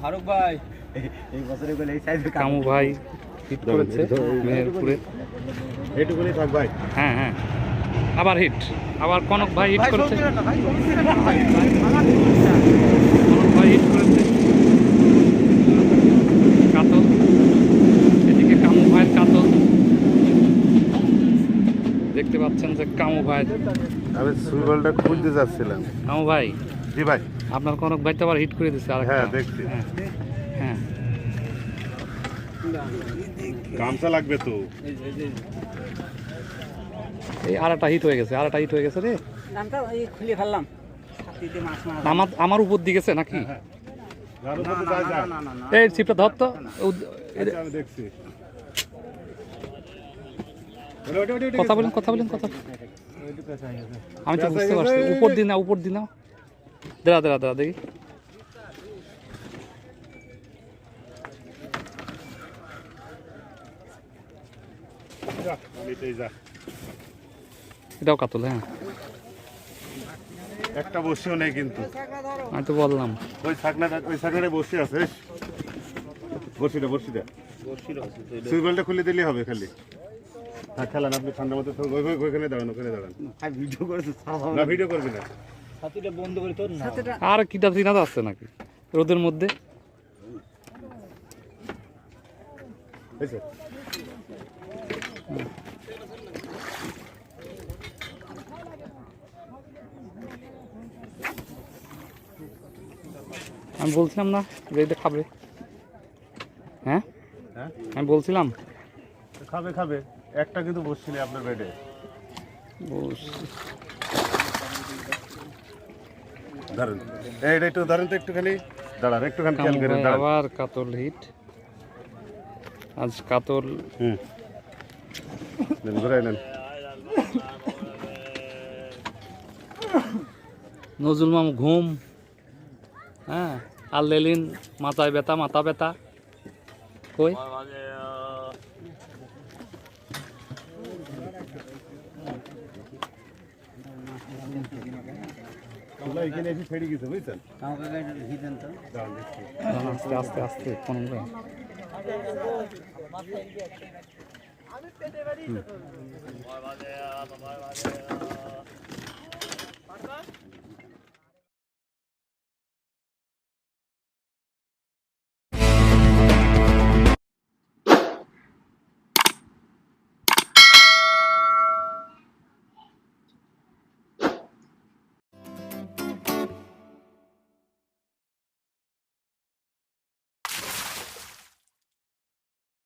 ফারুক ভাই। এই বছরে বলে এই সাইজের কামু ভাই হিট করেছে মেহেরপুরে। এইটুকুনি থাক ভাই। হ্যাঁ হ্যাঁ। আবার হিট আবার কনক ভাই হিট করেছে। কনক ভাই হিট করেছে। কাতল। এদিকে কামু ভাইয়ের কাতল। দেখতে পাচ্ছেন যে কামু ভাই। আমি সুইবলটা খুলতে যাচ্ছিলাম। কামু ভাই জি ভাই আপনার কনক ভাই তো আবার হিট করে দিচ্ছে আর হ্যাঁ দেখছি হ্যাঁ হ্যাঁ গামছা লাগবে তো এই আরেকটা হিট হয়ে গেছে আরেকটা হিট হয়ে গেছে রে নামটা এই খুলে ফেললাম ছাতিতে মাছ মারা আমার আমার উপর দিকে গেছে নাকি এই চিপটা ধর তো আচ্ছা, দেখছি কথা বলেন কথা বলেন কথা আমি তো বুঝতে পারছি উপর দিন না উপর দিন না দাঁড়া দাঁড়া দাঁড়া দেখি। যা, নিতেই যা। এটাও কাতল হ্যাঁ। একটা বসিও নেই কিন্তু। আমি তো বললাম। ওই ছাকনাটা ওই ছাকনাটা বসে আছে বসিটা বসিটা। সুইবলটা খুলে দিলেই হবে খালি। হ্যাঁ খেলান আপনি ঠান্ডা মতো ওইখানে দাঁড়ান ওখানে দাঁড়ান। ভিডিও সারা না ভিডিও করবি না। ছাতিটা বন্ধ করে তোর না। আর কিটা চিনা আছে নাকি? রোদের মধ্যে? আমি বলছিলাম না যে এটা খাবে। হ্যাঁ? হ্যাঁ? আমি বলছিলাম। খাবে খাবে। একটা কিন্তু বসছি না আপনার বেডে দাঁড়ান এইটা একটু দাঁড়ান তো একটুখানি। দাঁড়ান একটুখানি খেয়াল আবার কাতল হিট। আজ কাতল। হুম। ঘুরাই নেন। নজরুল মামু ঘুম। হ্যাঁ আর লেলিন মাথায় ব্যথা মাথা ব্যথা। কই? এখানে এসে ছেড়ে গেছে বুঝছেন? আস্তে আস্তে আস্তে কোন